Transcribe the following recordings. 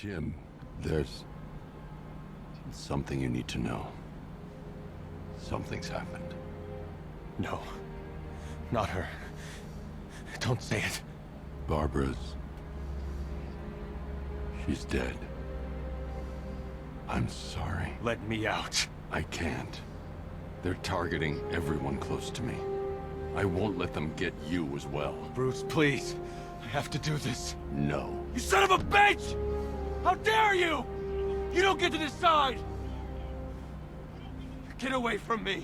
Tim, there's something you need to know. Something's happened. No. Not her. Don't say it. Barbara's. She's dead. I'm sorry. Let me out. I can't. They're targeting everyone close to me. I won't let them get you as well. Bruce, please. I have to do this. No. You son of a bitch! How dare you! You don't get to decide! Get away from me!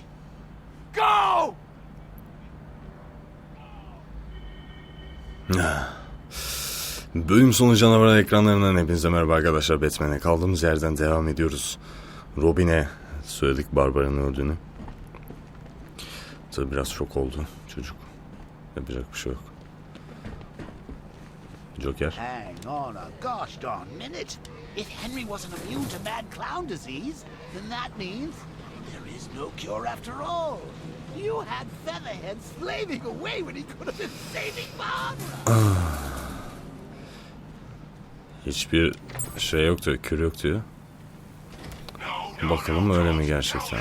Go! Bölüm sonu canavar ekranlarından hepinize merhaba arkadaşlar. Batman'e kaldığımız yerden devam ediyoruz. Robin'e söyledik Barbara'nın öldüğünü. Tabi biraz şok oldu çocuk. Yapacak bir şey yok. Joker. Hang on a gosh darn minute. If Henry wasn't immune to mad clown disease, then that means there is no cure after all. You had Featherhead slaving away when he could have been saving Barbara. Hiçbir şey yok diyor, kür yok diyor. No, no, Bakalım no, öyle mi gerçekten?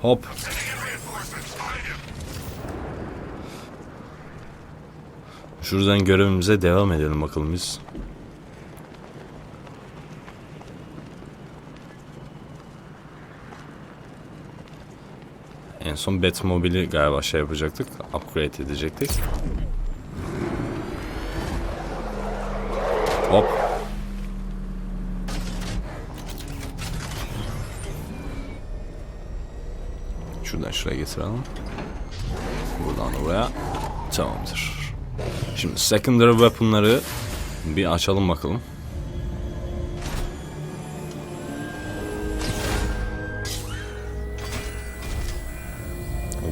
tell Şuradan görevimize devam edelim bakalım biz. En son Batmobile'i galiba şey yapacaktık. Upgrade edecektik. Hop. Şuradan şuraya getirelim. Buradan oraya. Tamamdır. Şimdi secondary weapon'ları bir açalım bakalım.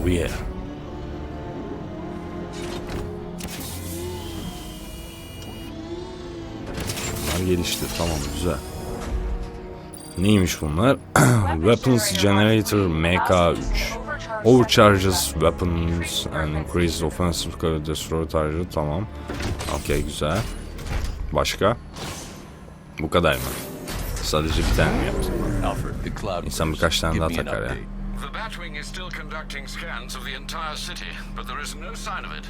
Oh yeah. Bunlar gelişti. Tamam güzel. Neymiş bunlar? Weapons Generator MK3. Overcharges weapons and increases offensive cover destroy target. Tamam. Okey güzel. Başka? Bu kadar mı? Sadece bir tane mi yaptın? İnsan birkaç tane daha takar ya. The Batwing is still conducting scans of the entire city, but there is no sign of it.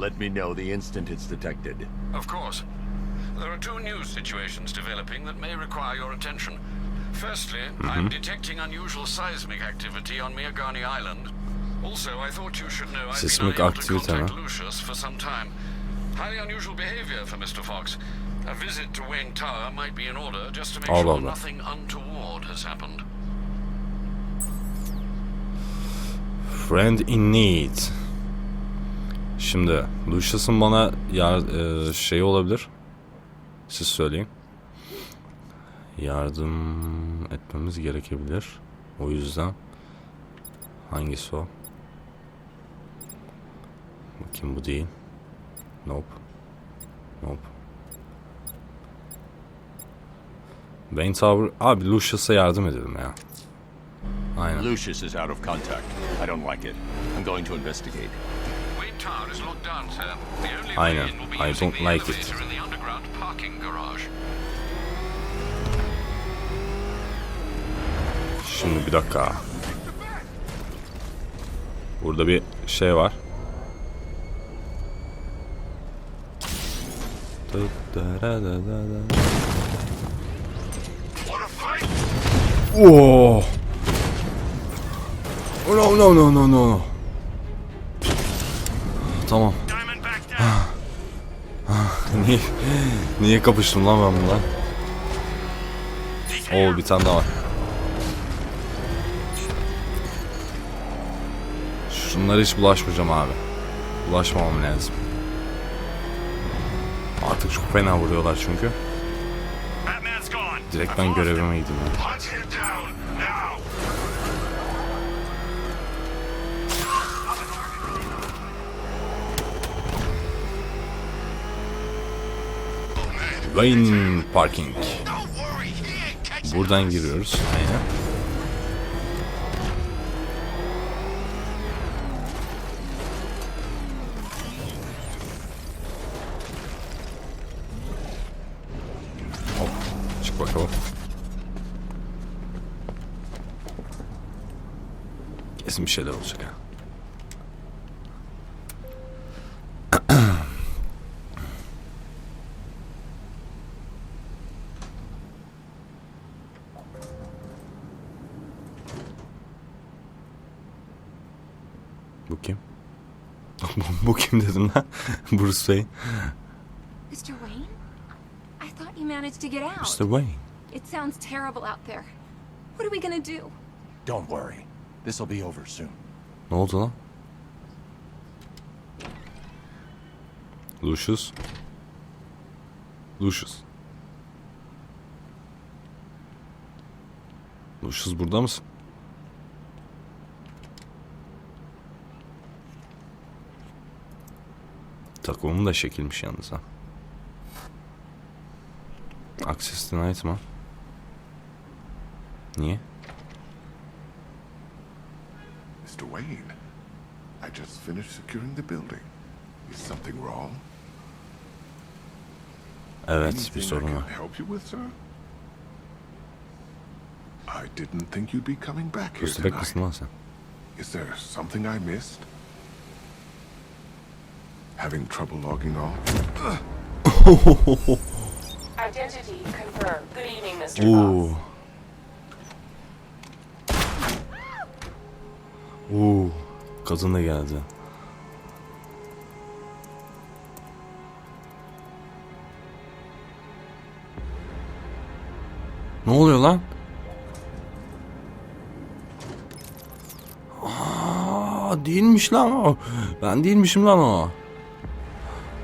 Let me know the instant it's detected. Of course. There are two new situations developing that may require your attention. Firstly, I'm detecting unusual seismic activity on Miagani Island. Also, I thought you should know I've been unable to contact? Lucius for some time. Highly unusual behavior for Mr. Fox. A visit to Wayne Tower might be in order just to make Allah sure Allah. nothing untoward has happened. Friend in need. Şimdi Lucius'ın bana yar e, şey olabilir. Siz söyleyin. Yardım etmemiz gerekebilir. O yüzden hangisi o? Bakayım bu değil. Nope. Nope. Bane Tower... Abi Lucius'a yardım edelim ya. Aynen. Lucius is out of contact. I don't like it. I'm going to investigate. Wayne Tower is locked down, sir. The only I way in will be I using don't the like it. Şimdi bir dakika. Burada bir şey var. Oh. Oh no no no no no. Tamam. Niye niye kapıştım lan ben bununla? Oo bir tane daha var. Şunlara hiç bulaşmayacağım abi. Bulaşmamam lazım. Artık çok fena vuruyorlar çünkü. Direkt ben görevime gideyim ya. Hunt him down now. Wayne Parking. Buradan giriyoruz. Aynen. Kesin bir şeyler olacak ha. Bu kim? Bu kim dedim lan? Bruce Wayne. Mr. Wayne? I thought you managed to get out. Mr. Wayne. It sounds terrible out there. What are we gonna do? Don't worry. This'll be over soon. Ne oldu lan? Lucius. Lucius. Lucius burada mısın? Takımım da şekilmiş yalnız ha. Access denied mı? Niye? Mr. Wayne, I just finished securing the building. Is something wrong? Evet bir sorun can var. help you with, sir? I didn't think you'd be coming back here tonight. Is there something I missed? Having trouble logging on? Identity confirmed. Good evening, Mr. Oo. Fox. Oo. Kadın da geldi. Ne oluyor lan? Aa, değilmiş lan o. Ben değilmişim lan o.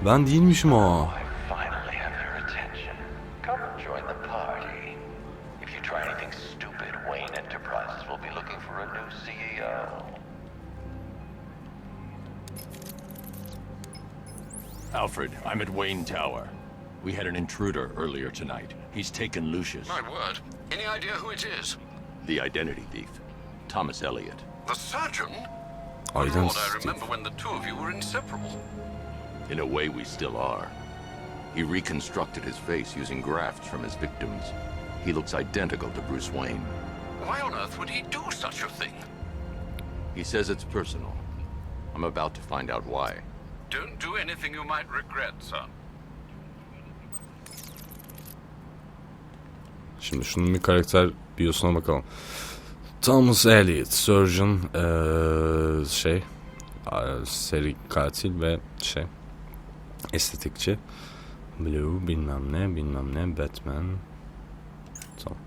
Ben değilmişim o. Alfred, I'm at Wayne Tower. We had an intruder earlier tonight. He's taken Lucius, My word. Any idea who it is? the identity thief. Thomas Elliot. The surgeon? Aydan Lord, I remember when the two of you were inseparable. In a way, we still are. He reconstructed his face using grafts from his victims. He looks identical to Bruce Wayne. Why on earth would he do such a thing? He says it's personal. I'm about to find out why. Don't do anything you might regret, son. Şimdi şunun bir karakter biosuna bakalım. Thomas Elliot, surgeon, eee, şey, seri katil ve şey, estetikçi. Blue bilmem ne, bilmem ne, Batman. Tamam.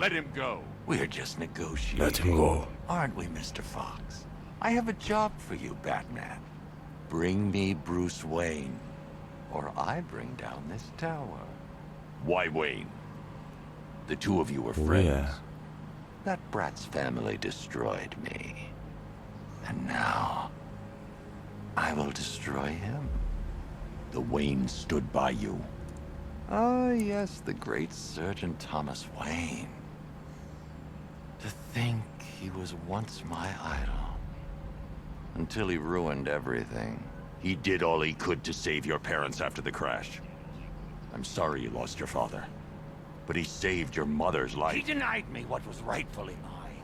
Let him go. We're just negotiating. Let him go. Aren't we, Mr. Fox? I have a job for you, Batman. Bring me Bruce Wayne, or I bring down this tower. Why Wayne? The two of you were Oh, friends. yeah. That brat's family destroyed me. And now, I will destroy him. The Wayne stood by you. Ah, yes, the great surgeon Thomas Wayne. To think he was once my idol. Until he ruined everything. He did all he could to save your parents after the crash. I'm sorry you lost your father. But he saved your mother's life. He denied me what was rightfully mine.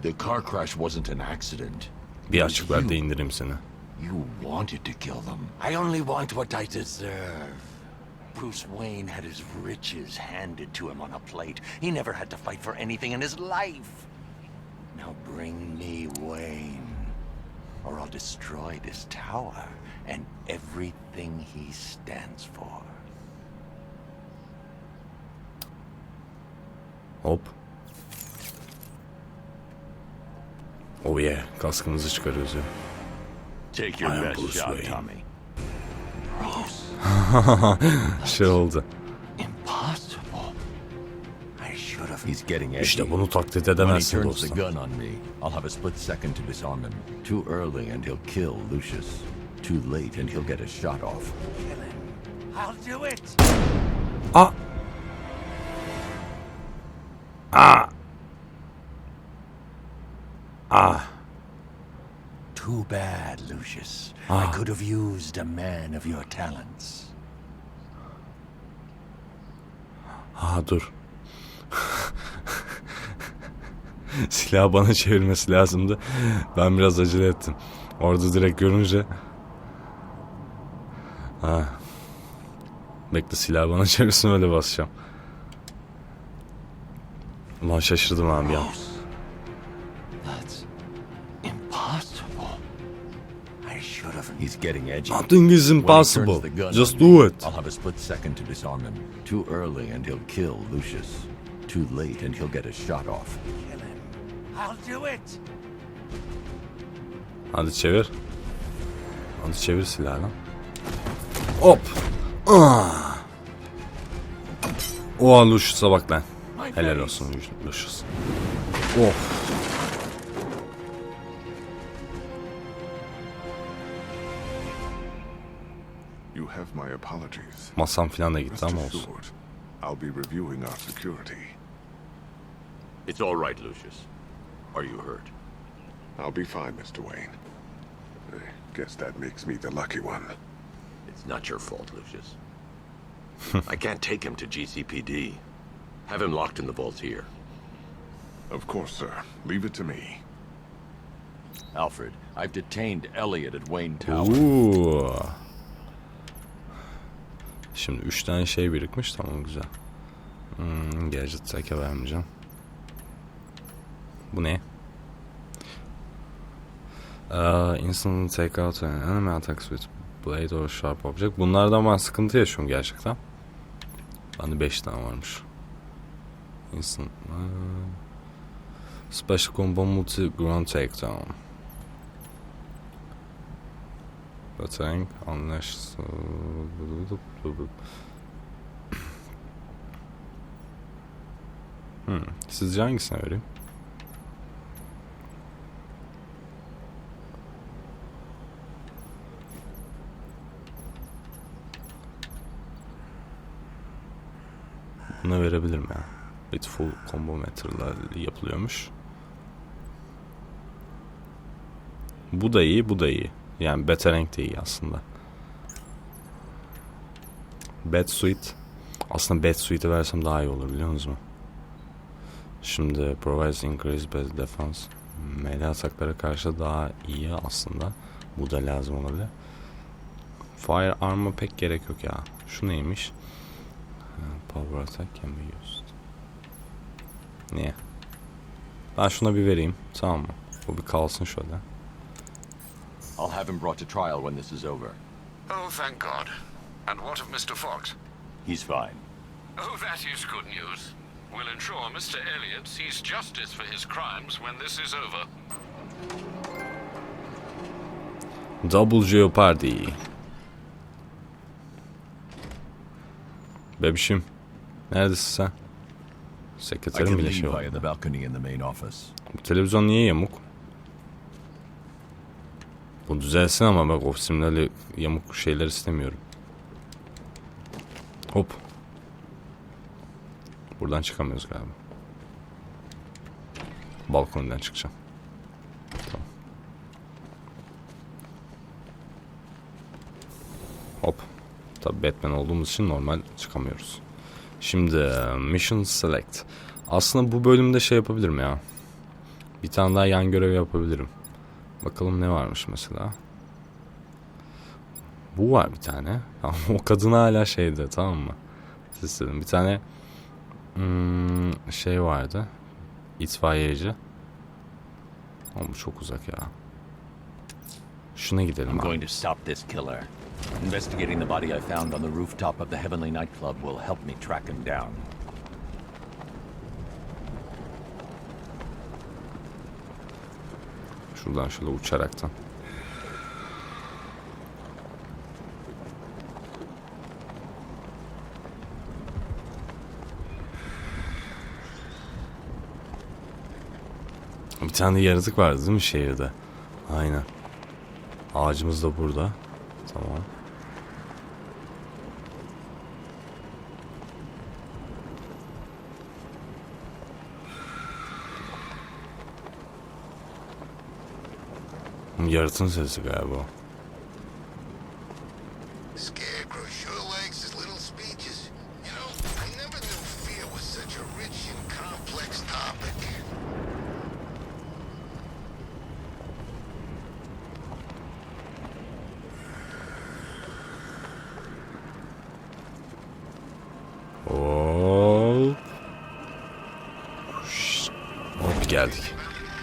The car crash wasn't an accident. Bir açık ver seni. You wanted to kill them. I only want what I deserve. Bruce Wayne had his riches handed to him on a plate. He never had to fight for anything in his life. Now bring me Wayne, or I'll destroy this tower and everything he stands for. Hop. Oh yeah, kaskımızı çıkarıyoruz ya. Take your I am best Bruce shot, Wayne. Tommy. Şey oldu. He's getting edgy. İşte bunu taklit When he edemezsin turns the dostum. gun on me, I'll have a split second to disarm him. Too early and he'll kill Lucius. Too late and he'll get a shot off. Kill him. I'll do it. Ah. Ah. Ah. Too bad, Lucius. I Ah. could have used a man of your talents. Ha dur. Silahı bana çevirmesi lazımdı. Ben biraz acele ettim. Orada direkt görünce... Ha. Bekle silahı bana çevirsin öyle basacağım. Ulan şaşırdım abi ya. That's impossible. I should have. He's getting edgy. Nothing is impossible. Just do it. I'll have a split second to disarm him. Too early and he'll kill Lucius. Too late and he'll get a shot off. Kill him. I'll do it. Hadi çevir. Hadi çevir silahı lan. Hop. Ah. Oha Lucius'a bak lan. Helal olsun Lucius. Of. You have my apologies. Masam falan da gitti ama olsun. I'll be reviewing our security. It's all right, Lucius. Are you hurt? I'll be fine, Mr. Wayne. I guess that makes me the lucky one. It's not your fault, Lucius. I can't take him to GCPD. Have him locked in the vault here. Of course, sir. Leave it to me. Alfred, I've detained Elliot at Wayne Tower. Oo. Şimdi 3 tane şey birikmiş tamam güzel. Hmm, gadget teke vermeyeceğim. Bu ne? Uh, instant take out an enemy attacks with blade or sharp object. Bunlardan ben sıkıntı yaşıyorum gerçekten. Bende 5 tane varmış. Instant. Uh, special combo multi ground takedown. Batarang unleash. Hmm. Sizce hangisine vereyim? Buna verebilirim ya. With full combo meter'la yapılıyormuş. Bu da iyi, bu da iyi. Yani Batarang de iyi aslında. Bad Suite. Aslında Bad Suite'i versem daha iyi olur biliyor musunuz? Şimdi provides increased base defense. Melee ataklara karşı daha iyi aslında. Bu da lazım olabilir. Fire armor pek gerek yok ya. Şu neymiş? Ha, Power attack can be used. Niye? Ben şuna bir vereyim. Tamam mı? Bu bir kalsın şöyle. I'll have him brought to trial when this is over. Oh, thank God. And what of Mr. Fox? He's fine. Oh, that is good news. We'll ensure Mr. Elliot sees justice for his crimes when this is over. Double Jeopardy. Bebişim. Neredesin sen? Sekreterim bile şey oldu. Bu televizyon niye yamuk? Bu düzelsin ama bak ofisimde öyle yamuk şeyler istemiyorum. Hop. Buradan çıkamıyoruz galiba. Balkondan çıkacağım. Tamam. Hop. Tabi Batman olduğumuz için normal çıkamıyoruz. Şimdi Mission Select. Aslında bu bölümde şey yapabilirim ya. Bir tane daha yan görev yapabilirim. Bakalım ne varmış mesela. Bu var bir tane. Ama o kadın hala şeyde tamam mı? İstedim. Bir tane hmm, şey vardı. İtfaiyeci. Ama bu çok uzak ya. Şuna gidelim I'm abi. Investigating the body I found on the rooftop of the Heavenly Nightclub will help me track him down. Şuradan şöyle uçaraktan. Bir tane yaratık vardı değil mi şehirde? Aynen. Ağacımız da burada. Tamam. Yaratığın sesi galiba. o. Scarecrow sure likes his little speeches. You know, I never knew geldik.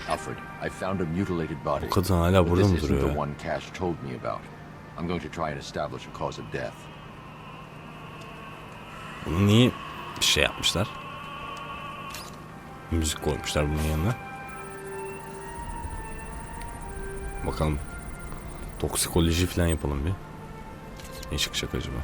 Alfred, I found a mutilated body. O kadın hala burada mı duruyor the ya? one Cash told me about. I'm going to try and establish a cause of death. Bunu niye bir şey yapmışlar? Müzik koymuşlar bunun yanına. Bakalım. Toksikoloji falan yapalım bir. Ne çıkacak acaba?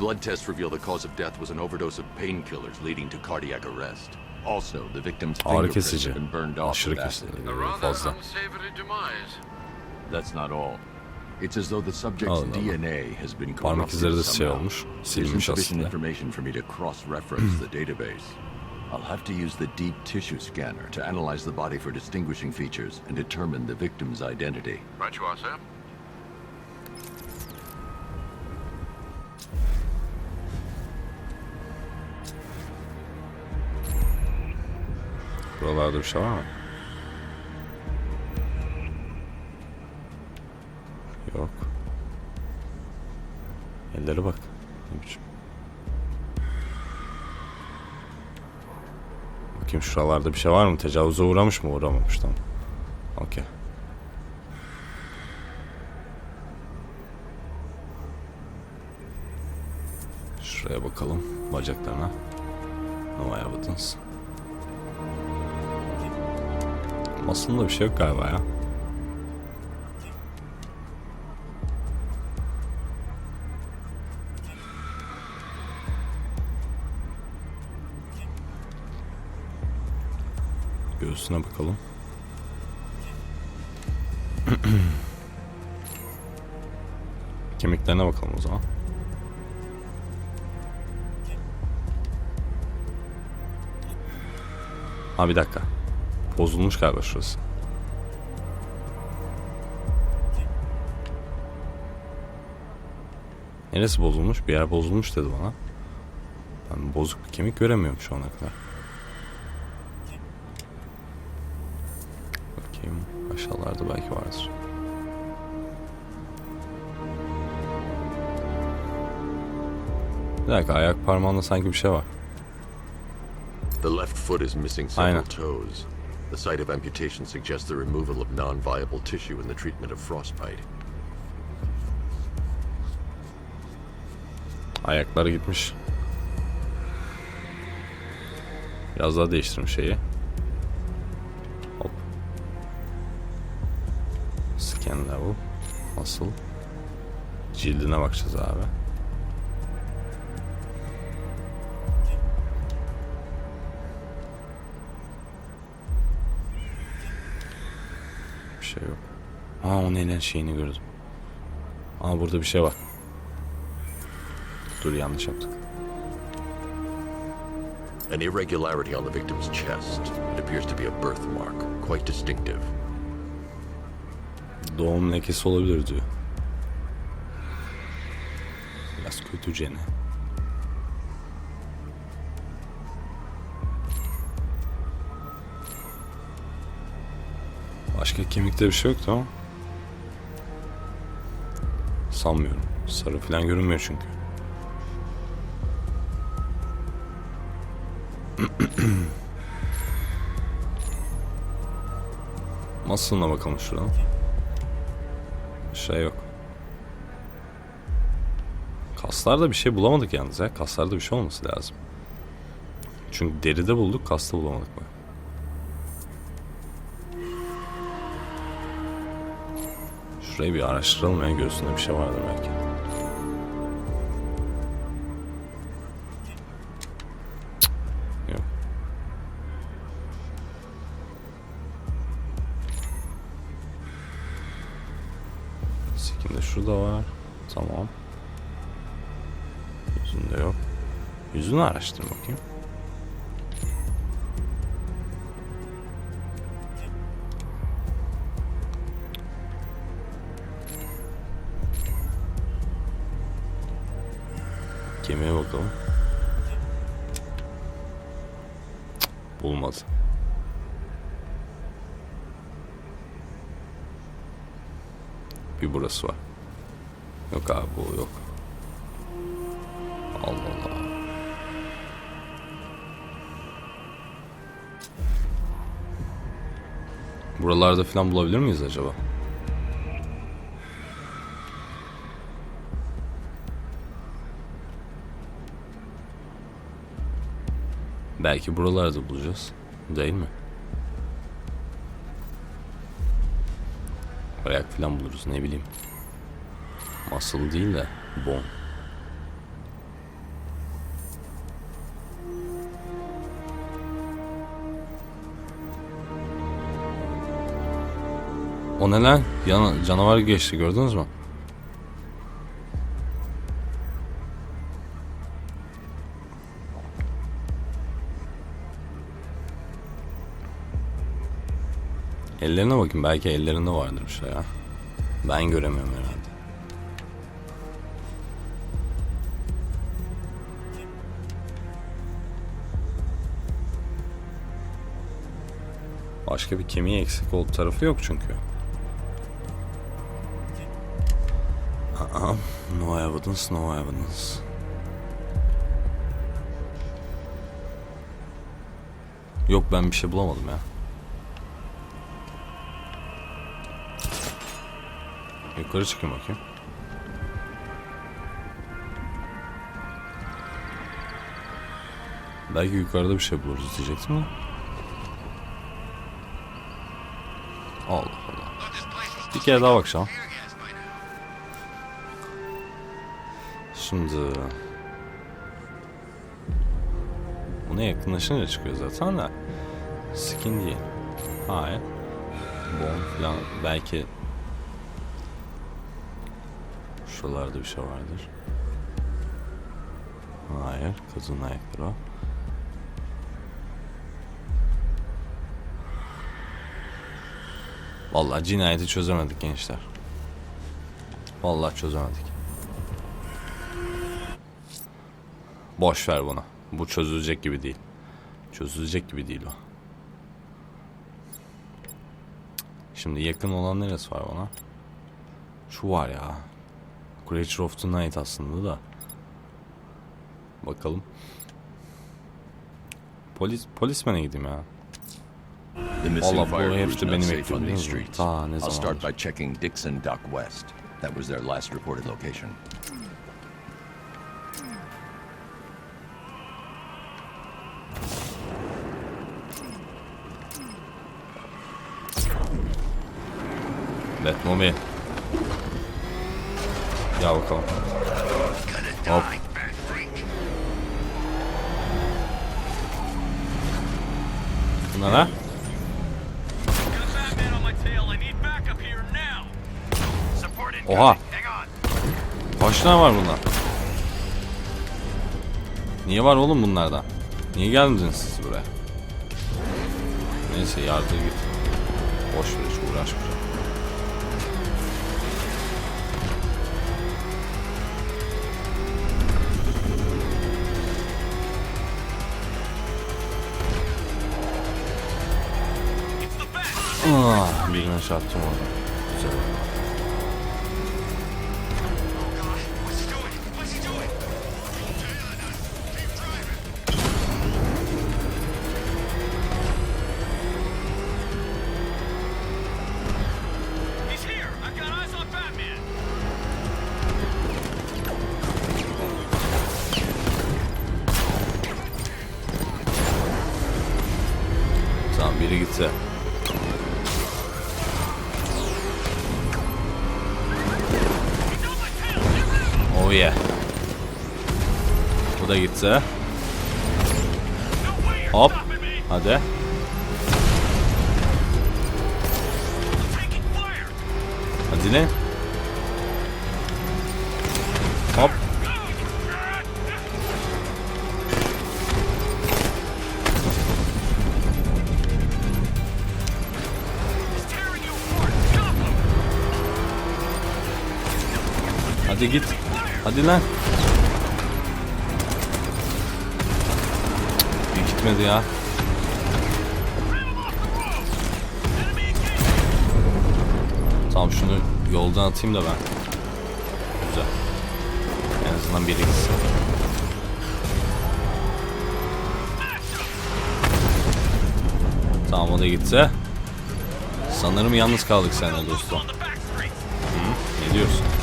Blood tests reveal the cause of death was an overdose of painkillers leading to cardiac arrest. Also, the victim's Ağrı fingerprints kesici. have been burned off Aşırı with kesici. acid. A rather Fazla. unsavory demise. That's not all. It's as though the subject's Allah Allah. DNA has been Parmak corrupted izleri de şey somehow. olmuş. There's Silinmiş insufficient aslında. information for me to cross-reference the database. I'll have to use the deep tissue scanner to analyze the body for distinguishing features and determine the victim's identity. Right you are, sir. Buralarda bir şey var mı? Yok. Ellere bak. Ne biçim. Bakayım şuralarda bir şey var mı? Tecavüze uğramış mı? Uğramamış tamam. Okey. Şuraya bakalım. Bacaklarına. No evidence. Aslında bir şey yok galiba ya. Göğsüne bakalım. Kemiklerine bakalım o zaman. Ha bir dakika. Bozulmuş galiba şurası. Neresi bozulmuş? Bir yer bozulmuş dedi bana. Ben bozuk bir kemik göremiyorum şu ana kadar. Bakayım. Aşağılarda belki vardır. Bir dakika ayak parmağında sanki bir şey var. The left foot is missing several toes. The site of amputation suggests the removal of non-viable tissue in the treatment of frostbite. Ayakları gitmiş. Biraz daha değiştirmiş şeyi. Hop. Scan level. Nasıl? Cildine bakacağız abi. Şey yok. Aa o neyle şeyini gördüm. Aa burada bir şey var. Dur yanlış yaptık. An irregularity on the victim's chest. It appears to be a birthmark, quite distinctive. Doğum lekesi olabilir diyor. Biraz kötücene. Başka kemikte bir şey yok tamam. Sanmıyorum. Sarı falan görünmüyor çünkü. Masılına bakalım şuradan. Şey yok. Kaslarda bir şey bulamadık yalnız ya. Kaslarda bir şey olması lazım. Çünkü deride bulduk, kasta bulamadık bak. Şurayı bir araştıralım ya göğsünde bir şey vardır belki. Cık, Yok. Sikinde şurada var. Tamam. Yüzünde yok. Yüzünü araştır bakayım. Kemiğe bakalım. Bulmadı. Bir burası var. Yok abi bu yok. Allah Allah. Buralarda falan bulabilir miyiz acaba? Belki buralarda bulacağız. Değil mi? Ayak falan buluruz ne bileyim. Asıl değil de bon. O ne lan? Yana, canavar geçti gördünüz mü? Ellerine bakın belki ellerinde vardır bir şey ya. Ben göremiyorum herhalde. Başka bir kemiği eksik ol tarafı yok çünkü. Aa, no evidence, no evidence. Yok ben bir şey bulamadım ya. Yukarı çıkayım bakayım. Belki yukarıda bir şey buluruz diyecektim de. Allah Allah. Bir kere daha bakacağım. Şimdi... Buna yakınlaşınca çıkıyor zaten de. Skin değil. Hayır. Bone falan belki Şuralarda bir şey vardır. Hayır, kızın ayakları o. Vallahi cinayeti çözemedik gençler. Vallahi çözemedik. Boş ver bunu. Bu çözülecek gibi değil. Çözülecek gibi değil o. Şimdi yakın olan neresi var bana? Şu var ya. Creature of the Night aslında da. Bakalım. Polis polismene gideyim ya. Vallahi bu hepsi beni bekliyor. Ta ne I'll start by checking Dixon Dock West. That was their last reported location. Let me. Gel bakalım. Hop. Bu ne lan? Oha. Kaç tane var bunlar? Niye var oğlum bunlardan? Niye geldiniz siz buraya? Neyse yardır git. Boş ver hiç uğraşmayacağım. Ah, birine çarptım orada. Güzel. Oh yeah. Bu da gitse. Hop. Hadi. Hadi lan. Hop. Hadi git. Hadi lan. Bir gitmedi ya. Tamam şunu yoldan atayım da ben. Güzel. En azından biri gitsin. Tamam o da gitti. Sanırım yalnız kaldık seninle dostum. Hı? Ne diyorsun?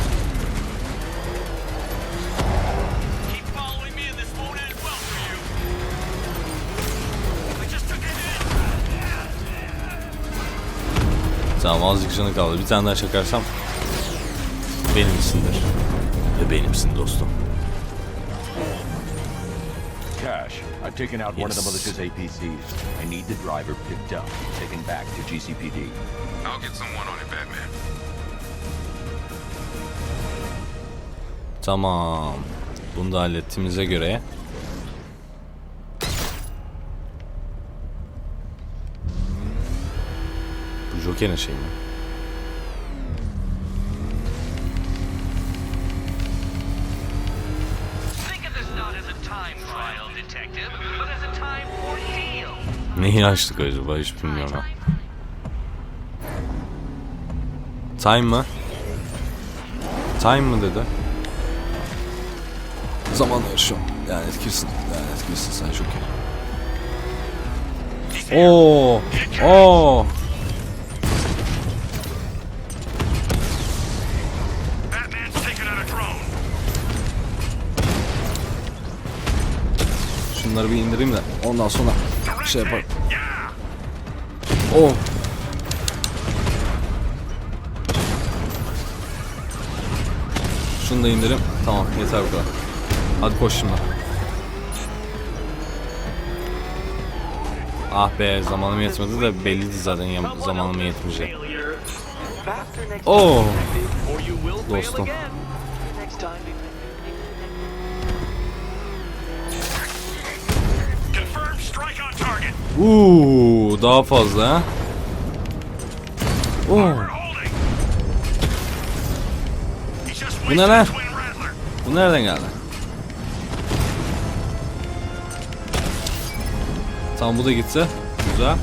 Tamam azıcık canı kaldı. Bir tane daha çakarsam benimsindir. Ve benimsin dostum. Cash, I've taken out one of the militia's APCs. I need the driver picked up, taken back to GCPD. I'll get someone on it, Batman. Tamam. Bunu da hallettiğimize göre Bu Joker'in şey mi? Think of this not as a time trial, detective, but as a time ordeal. Neyi açtık acaba hiç bilmiyorum ha. Time mı? Time mı dedi? Zaman yaşıyorum. Yani etkilisin. Yani etkilisin sen çok iyi. Oo! Oo! Şunları bir indireyim de ondan sonra şey yaparım. Oh! Şunu da indireyim. Tamam yeter bu kadar. Hadi koş şimdi. Ah be zamanım yetmedi de belliydi zaten zamanım yetmeyecek. Oh! Dostum. Uuu daha fazla ha. Just Bu ne lan? Bu nereden geldi? Tamam bu da gitti. Güzel.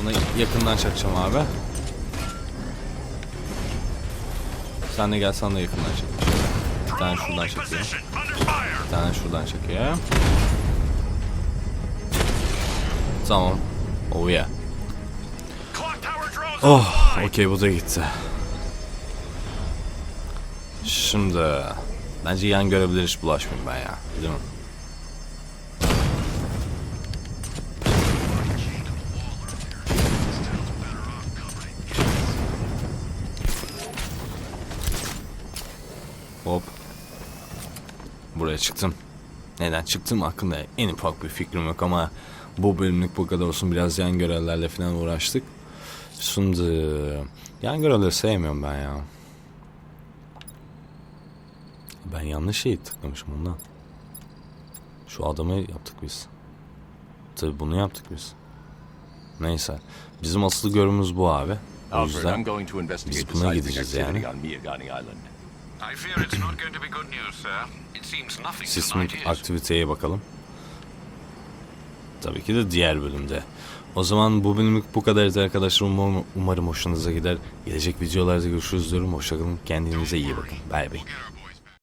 Buna yakından çakacağım abi. Sen de gel sen de yakından çek. Bir tane şuradan fire. Bir tane şuradan çekeyim. Tamam. Oh yeah. Oh, okey bu da gitti. Şimdi bence yan görevlere hiç bulaşmayayım ben ya. Değil mi? Hop. Buraya çıktım. Neden çıktım hakkında en ufak bir fikrim yok ama bu bölümlük bu kadar olsun. Biraz yan görevlerle falan uğraştık. Şimdi yan görevleri sevmiyorum ben ya. Ben yanlış şeyi tıklamışım ondan. Şu adamı yaptık biz. Tabi bunu yaptık biz. Neyse. Bizim asıl görevimiz bu abi. O yüzden biz buna gideceğiz yani. Sismik is. aktiviteye bakalım. Tabii ki de diğer bölümde. O zaman bu bölümlük bu kadardı arkadaşlar. Umarım, umarım hoşunuza gider. Gelecek videolarda görüşürüz diyorum. Hoşçakalın. Kendinize iyi bakın. Bay bay.